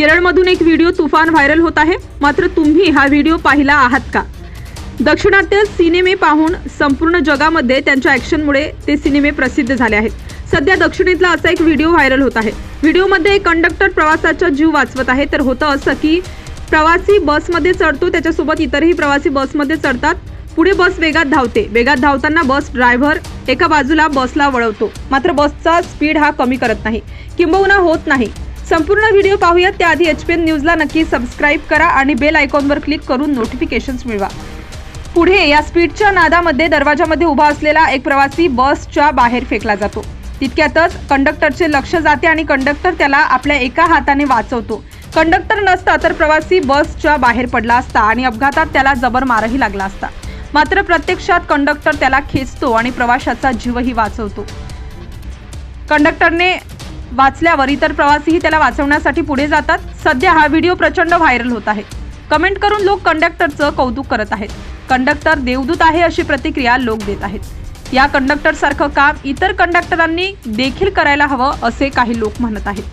केरळमधून एक व्हिडिओ तुफान व्हायरल होत आहे. मात्र तुम्ही हा व्हिडिओ पाहिला आहात का? दक्षिणात्य सिनेमे पाहून संपूर्ण जगामध्ये त्यांच्या ॲक्शनमुळे ते सिनेमे प्रसिद्ध झाले आहेत. सध्या दक्षिणेतला असा एक व्हिडिओ व्हायरल होत आहे. व्हिडिओमध्ये एक कंडक्टर प्रवासाचा जीव वाचवत आहे. तर होतं असं की प्रवासी बसमध्ये चढतो त्याच्यासोबत इतरही प्रवासी बसमध्ये चढतात. पुढे बस वेगात धावते. वेगात धावताना बस ड्रायव्हर एका बाजूला बसला वळवतो. मात्र बसचा स्पीड हा कमी करत नाही. किंबहुना होत नाही. संपूर्ण व्हिडिओ पाहूयात. त्याआधी एच पी एन न्यूजला नक्की सबस्क्राईब करा आणि बेल आयकॉनवर क्लिक करून नोटिफिकेशन्स मिळवा. पुढे या स्पीडच्या नादामध्ये दरवाजामध्ये उभा असलेला एक प्रवासी बसच्या बाहेर फेकला जातो. तितक्यातच कंडक्टरचे लक्ष जाते आणि कंडक्टर त्याला आपल्या एका हाताने वाचवतो. कंडक्टर नसता तर प्रवासी बसच्या बाहेर पडला असता आणि अपघातात त्याला जबर मारही लागला असता. मात्र प्रत्यक्षात कंडक्टर त्याला खेचतो आणि प्रवाशाचा जीवही वाचवतो. कंडक्टरने वाचल्यावर इतर प्रवासीही त्याला वाचवण्यासाठी पुढे जातात. सध्या हा व्हिडिओ प्रचंड व्हायरल होत आहे. कमेंट करून लोक कंडक्टरचं कौतुक करत आहेत. कंडक्टर देवदूत आहे अशी प्रतिक्रिया लोक देत आहेत. या कंडक्टरसारखं काम इतर कंडक्टरांनी देखील करायला हवं असे काही लोक म्हणत आहेत.